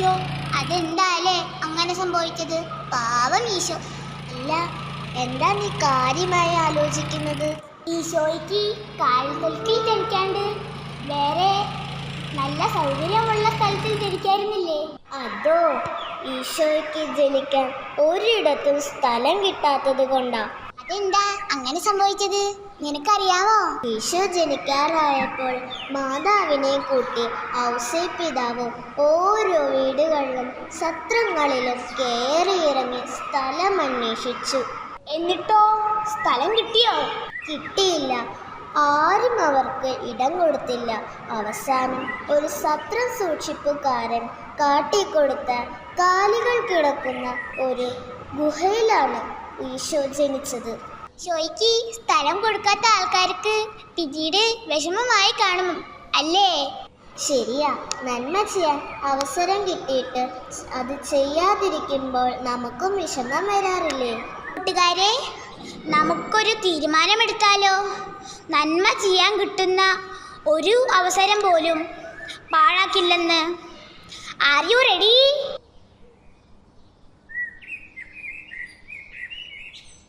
ഈശോ? അതെന്താലേ അങ്ങനെ സംഭവിച്ചത്? പാവം ഈശോ. അല്ല എന്താ നീ കാര്യമായി ആലോചിക്കുന്നത്? ഈശോയ്ക്ക് കാൽക്കൽക്കിൽ ജനിക്കാണ്ട് വേറെ നല്ല സൗകര്യമുള്ള സ്ഥലത്തിൽ ജനിക്കായിരുന്നില്ലേ? അതോ ഈശോയ്ക്ക് ജനിക്കാൻ ഒരിടത്തും സ്ഥലം കിട്ടാത്തത് കൊണ്ടാ? അതെന്താ അങ്ങനെ സംഭവിച്ചത്? നിനക്കറിയാമോ ഈശോ ജനിക്കാറായപ്പോൾ മാതാവിനെ കൂട്ടി ഔസേ പിതാവും ഓരോ വീടുകളിലും സത്രങ്ങളിലും കയറിയിറങ്ങി സ്ഥലം അന്വേഷിച്ചു. എന്നിട്ടോ? സ്ഥലം കിട്ടിയോ? കിട്ടിയില്ല. ആരും അവർക്ക് ഇടം കൊടുത്തില്ല. അവസാനം ഒരു സത്രം സൂക്ഷിപ്പുകാരൻ കാട്ടിക്കൊടുത്ത കാലുകൾ കിടക്കുന്ന ഒരു ഗുഹയിലാണ് ഈശോ ജനിച്ചത് ഷോയ്ക്ക് സ്ഥലം കൊടുക്കാത്ത ആൾക്കാർക്ക് പിന്നീട് വിഷമമായി കാണും അല്ലേ? ശരിയാ നന്മ ചെയ്യാൻ അവസരം കിട്ടിയിട്ട് അത് ചെയ്യാതിരിക്കുമ്പോൾ നമുക്കും വിഷമം വരാറില്ലേ? കൂട്ടുകാരെ നമുക്കൊരു തീരുമാനമെടുത്താലോ? നന്മ ചെയ്യാൻ കിട്ടുന്ന ഒരു അവസരം പോലും പാഴാക്കില്ലെന്ന്.